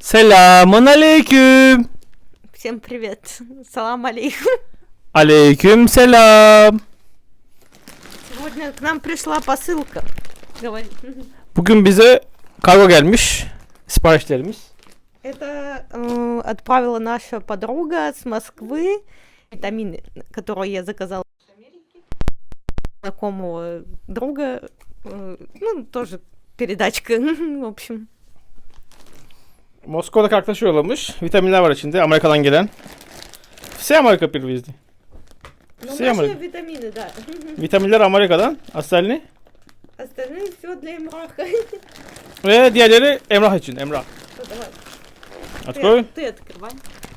Selamun aleyküm. Всем привет. Салам алейкум. Aleyküm selam. Сегодня к нам пришла посылка. Говорит. Bugün bize kargo gelmiş. Siparişlerimiz. Это э, отправила наша подруга с Москвы. Витамины, которые я заказала из Америки. Знакомого друга. э, ну, тоже передачка. В общем. Moskova'daki arkadaşı yollamış. Vitaminler var içinde. Amerika'dan gelen. Все Amerika привезли. Ну, Все наши мы- витамины, да. Vitaminler Amerika'dan. Остальные. Остальные все для Эмраха. Ve diğerleri Emrah için. Emrah. Ну, давай. Открой. Ты, ты открывай.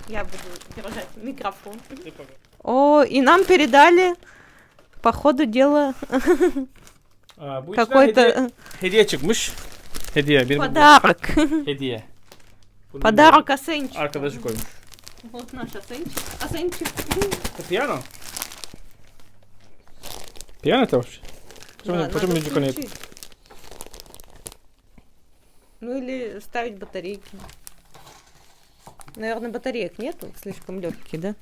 Я буду держать микрофон. О, и нам передали, по ходу дела, Aa, bu içinden какой-то hediye, э, hediye çıkmış. Hediye. Bir подарок. Hediye. Подарок Асенчику. Arkadaşı koymuş. Вот наш Асенчик. Асенчик. Это пиано? Пиано это вообще? Почему, Да, почему надо музыка нет? Ну или ставить батарейки. Наверное, батареек нету, слишком легкие, да?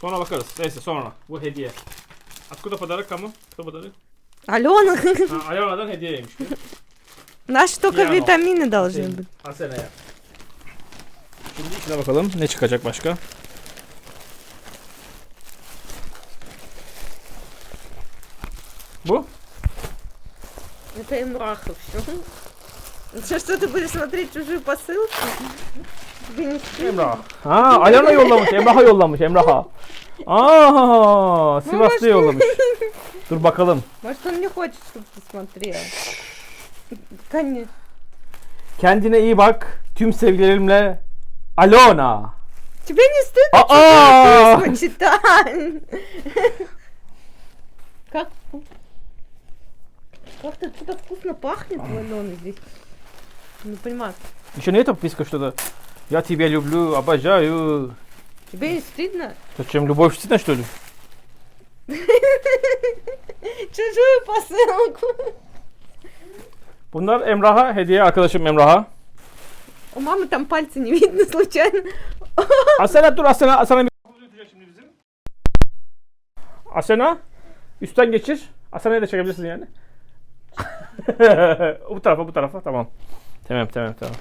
Sonra bakarız. Neyse sonra. Bu hediye. Откуда подарок кому? Кто подарок? Алена, Ha, Ayana'dan hediyeymiş. наши только витамины должны быть. Asena'ya. Şimdi içine bakalım ne çıkacak başka. Bu? Это Эмраха все. Что, что ты будешь смотреть чужую посылку? Тебе не стыдно? Emrah. Ha, Ayana yollamış. Emrah'a yollamış. Emrah'a. Aa, Sivas'ta yollamış. Dur bakalım. Может, он не хочет, чтобы ты смотрел. Конечно. Kendine iyi bak. Tüm sevgilerimle Alona. Тебе не стыдно читать? Как? Как-то что-то вкусно пахнет у Алены здесь. Не понимаю. Еще нет подписка что-то? Я тебя люблю, обожаю. Тебе не стыдно? Зачем, любовь стыдно, что ли? Чужую посылку. Bunlar Emrah'a hediye arkadaşım Emrah'a. У мамы там пальцы не видно случайно. Asena dur Asena. Asena mikrofonu tutacak şimdi bizim. Asena üstten geçir. Asena'yı da çekebilirsin yani. bu tarafa bu tarafa tamam. Tamam tamam tamam.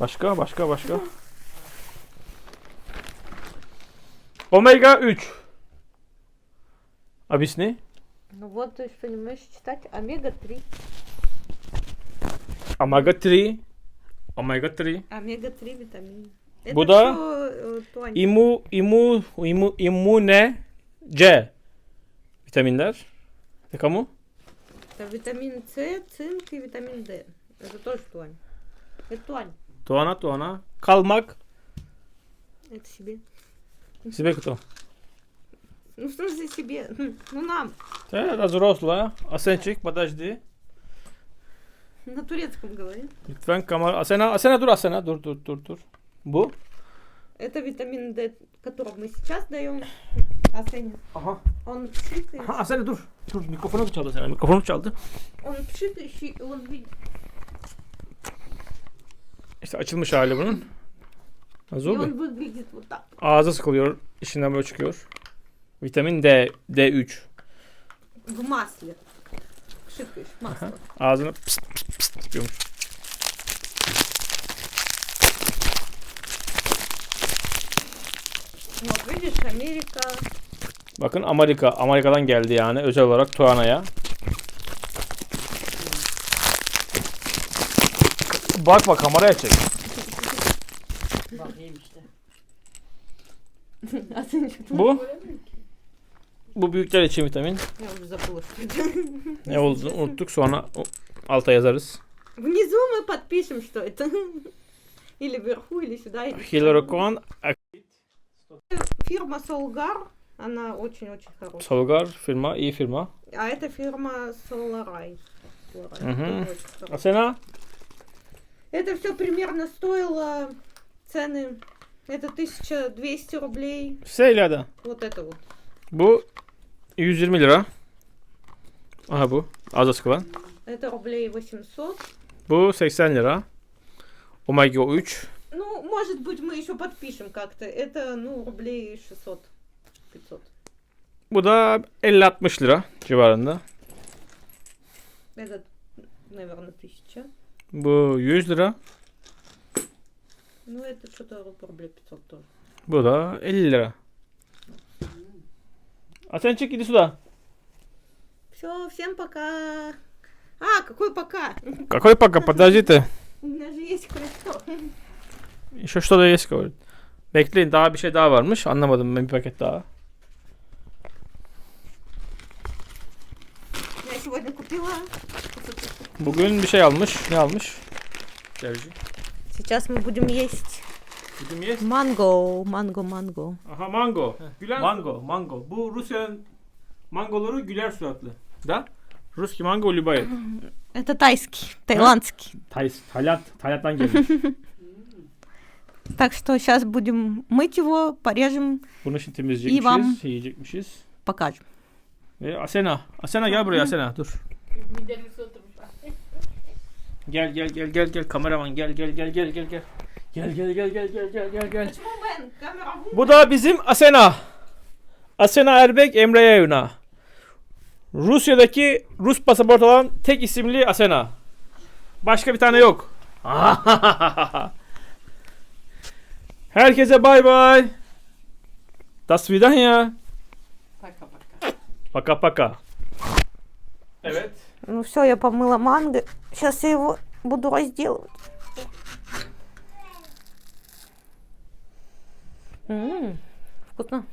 Başka başka başka. Omega 3. Объясни. Ну вот ты что не умеешь читать. Омега-3. Omega 3. Omega 3. Омега-3 витамины. Это Bu da всё, э, Тонь. İmu, imu, imu, immune C vitaminler. E kamu? Это витамин С, цинк и витамин D. Это тоже туань. Это туань. Tuana tuana. Kalmak. Это себе. Себе кто? Ну что же себе? Ну нам. Это взрослая. Asençik, подожди. На турецком говори. Lütfen kamera. Asena, Asena dur Asena. Dur dur dur dur. Bu? Это витамин D, который мы сейчас даем. Асеня. Aha. Он пшикает. Aha Asena dur. Dur mikrofonu çaldı Asena. Mikrofonu çaldı. Он пшикающий, и он видит. İşte açılmış hali bunun. И Azul он выглядит вот так. Ağza sıkılıyor. İçinden böyle çıkıyor. Vitamin D, D3. В масле. Şükür. Masal. Ağzını pıst pıst pıst yapıyormuş. Amerika. Bakın Amerika. Amerika'dan geldi yani özel olarak Tuana'ya. Bak bak kameraya çek. Bakayım işte. Bu? Bu büyükler için vitamin. Я уже забыла, что это. Ne olduğunu unuttuk sonra alta yazarız. Внизу мы подпишем, что это. Или вверху, или сюда. или. Hyaluron Фирма Солгар, она очень-очень хорошая. Solgar firma, iyi firma. А это фирма Соларай. Хорошая. Asena Это все примерно стоило цены. Это 1200 рублей. Seyla'da. Вот это вот. Bu 120 lira. Aha bu. Ağza sıkılan. Это рублей 800. Bu 80 lira. Omega 3. может быть, мы еще подпишем как-то. Это, ну, рублей 600. 500. Bu da 50-60 lira civarında. Это, наверное, 1000. Bu 100 lira. Ну, это что-то рублей 500 тоже. Bu da 50 lira. А sen çık gidi suda. Все, всем пока. А, какой пока? Какой пока? Подождите. У меня же есть кое-что. Еще что da есть говорит. Bekleyin daha bir şey daha varmış. Anlamadım ben bir paket daha. Я сегодня купила. Bugün bir şey almış. Ne almış? Sevci. Сейчас мы будем есть Bugün yes. манго, манго, манго. Aha mango. Güler mango, mango. Bu Rusya'nın mangoları güler suratlı. Da? Ruski mango любая. Это тайский, таиландский. Tay Tayland, Tayland'dan gelmiş. Так что сейчас будем mыть его, порежем, Bunu şimdi İyi vam. temizleyecekmişiz, yiyecekmişiz. покажем. Ve Asena. Asena gel buraya Asena dur. Midemi oturmuş. Gel gel gel gel gel kameraman gel gel gel gel gel gel. Gel gel gel gel gel gel gel gel. Bu da bizim Asena. Asena Erbek Emre Yayına. Rusya'daki Rus pasaport olan tek isimli Asena. Başka bir tane yok. Herkese bay bay. До свидания. Пока-пока. Пока-пока. Evet. Ну все, я помыла манго. Сейчас я его буду разделывать. М, вкусно.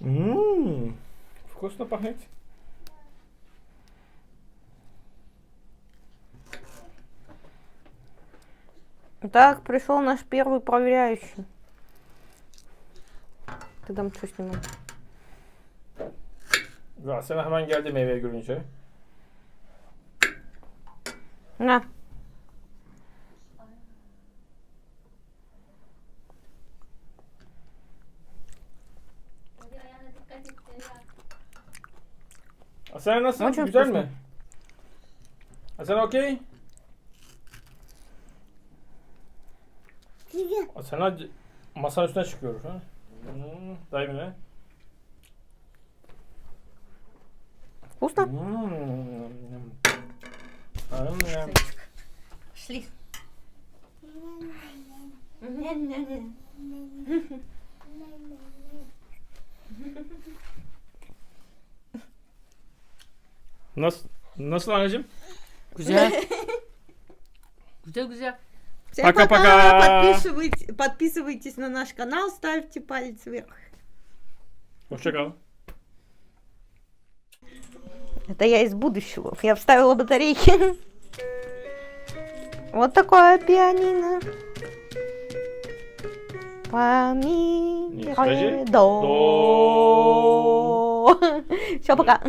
Ммм. Вкусно пахнет. Так, пришел наш первый проверяющий. Ты там что снимал? Asena hemen geldi meyveyi görünce. На. Asena nasıl? Ama çok Güzel vkусно. mi? Asena okey? Asena c- masanın üstüne çıkıyor. Ha? Hmm, dayı ne? Вкусно? Hmm. Шли. Nasıl? Nasıl anneciğim? Güzel. güzel güzel. Всем Пока-пока. Подписывайтесь, подписывайтесь на наш канал, ставьте палец вверх. Hoşça kal. Это я из будущего. Я вставила батарейки. Вот такое пианино. Фа, ми, Не, ре, скажи. до. До. 小不敢。